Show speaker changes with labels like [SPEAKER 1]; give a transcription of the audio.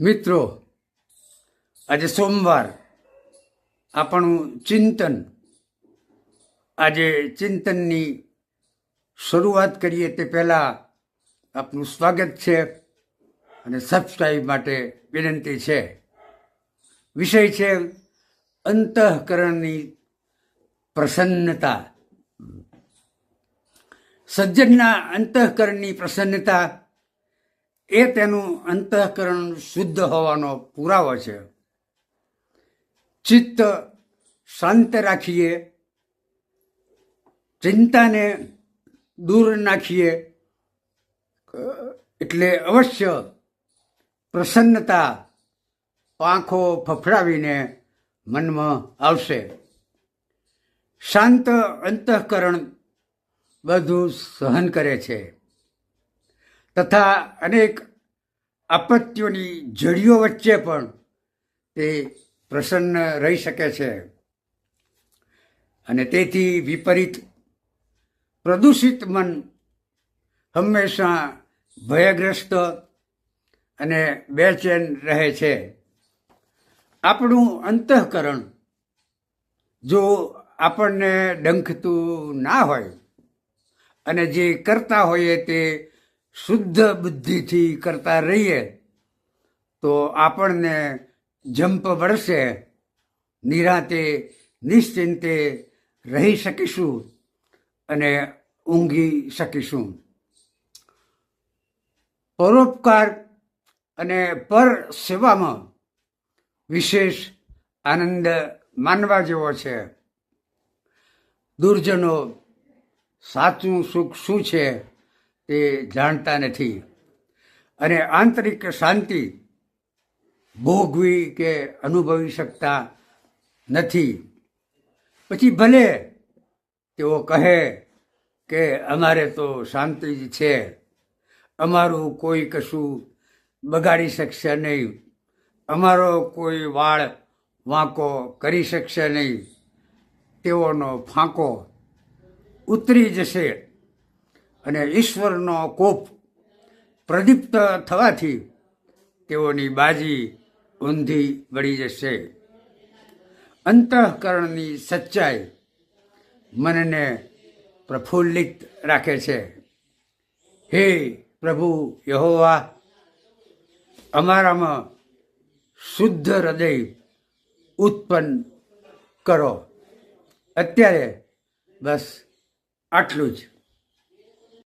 [SPEAKER 1] મિત્રો, આજે સોમવાર. આપણું ચિંતન. આજે ચિંતનની શરૂઆત કરીએ તે પહેલાં આપનું સ્વાગત છે અને સબસ્ક્રાઈબ માટે વિનંતી છે. વિષય છે અંતઃકરણની પ્રસન્નતા. સજ્જનના અંતઃકરણની પ્રસન્નતા એ તેનું અંતઃકરણ શુદ્ધ હોવાનો પુરાવો છે. ચિત્ત શાંત રાખીએ, ચિંતાને દૂર નાખીએ, એટલે અવશ્ય પ્રસન્નતા પાંખો ફફડાવીને મનમાં આવશે. શાંત અંતઃકરણ બધું સહન કરે છે. તથા અનેક આપત્તિઓની જડીઓ વચ્ચે પણ તે પ્રસન્ન રહી શકે છે. અને તેથી વિપરીત પ્રદૂષિત મન હંમેશા ભયગ્રસ્ત અને બેચેન રહે છે. આપણું અંતઃકરણ જો આપણને ડંખતું ના હોય અને જે કરતા હોઈએ તે શુદ્ધ બુદ્ધિથી કરતા રહીએ, તો આપણને જંપ વળશે, નિરાતે, નિશ્ચિંતે રહી શકીશું અને ઊંઘી શકીશું. પરોપકાર અને પર સેવામાં વિશેષ આનંદ માનવા જેવો છે. દુર્જનો સાચું સુખ શું છે? તે જાણતા નથી. અને આંતરિક શાંતિ ભોગવી કે અનુભવી શકતા નથી. પછી ભલે તેઓ કહે કે અમારે તો શાંતિ જ છે, અમારું કોઈ કશું બગાડી શકશે નહીં, અમારો કોઈ વાળ વાંકો કરી શકશે નહીં, તેઓનો ફાંકો ઉતરી જશે. અને ઈશ્વરનો કોપ પ્રદીપ્ત થવાથી તેઓની બાજી ઊંધી વળી જશે. અંતઃકરણની સચ્ચાઈ મનને પ્રફુલ્લિત રાખે છે. હે પ્રભુ યહોવા, અમારામાં શુદ્ધ હૃદય ઉત્પન્ન કરો. અત્યારે બસ આટલું જ.